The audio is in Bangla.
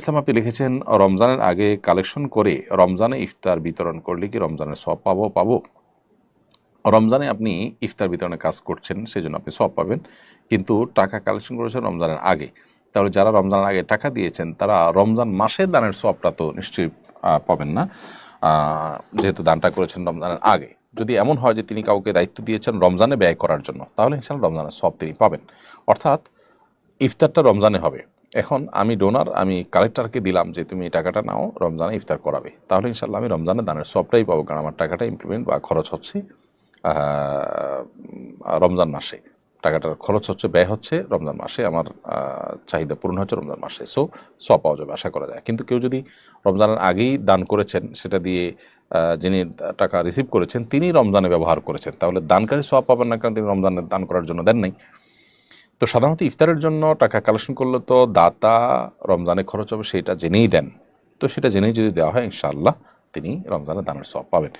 ইসলাম আপনি লিখেছেন, রমজানের আগে কালেকশন করে রমজানে ইফতার বিতরণ করলে কি রমজানের সব পাবো? পাবো। রমজানে আপনি ইফতার বিতরণে কাজ করছেন সেই জন্য আপনি সব পাবেন। কিন্তু টাকা কালেকশন করেছেন রমজানের আগে। তাহলে যারা রমজানের আগে টাকা দিয়েছেন, তারা রমজান মাসের দানের সবটা তো নিশ্চয়ই পাবেন না। যেহেতু দানটা করেছেন রমজানের আগে। যদি এমন হয় যে তিনি কাউকে দায়িত্ব দিয়েছেন রমজানে ব্যয় করার জন্য, তাহলে ইনশাল্লাহ রমজানের সব তিনি পাবেন। অর্থাৎ ইফতারটা রমজানে হবে। এখন আমি ডোনার আমি কালেক্টরকে দিলাম যে তুমি এই টাকাটা নাও, রমজানে ইফতার করাবে। তাহলে ইনশাল্লাহ আমি রমজানে দানের সবটাই পাবো, কারণ আমার টাকাটা ইমপ্লিমেন্ট বা খরচ হচ্ছে রমজান মাসে। টাকাটার খরচ হচ্ছে, ব্যয় হচ্ছে, রমজান মাসে আমার চাহিদা পূরণ হচ্ছে রমজান মাসে। সো সব পাওয়া যাবে, আশা করা যায়। কিন্তু কেউ যদি রমজানের আগেই দান করেছেন, সেটা দিয়ে যিনি টাকা রিসিভ করেছেন তিনি রমজানে ব্যবহার করেছেন, তাহলে দানকারী সব পাবেন না, কারণ তিনি রমজানে দান করার জন্য দেন নাই। তো সাধারণত ইফতারের জন্য টাকা কালেকশন করলে তো দাতা রমজানে খরচ হবে সেটা জেনেই দেন। তো সেটা জেনেই যদি দেওয়া হয়, ইনশাআল্লাহ তিনি রমজানের দানের সব পাবেন।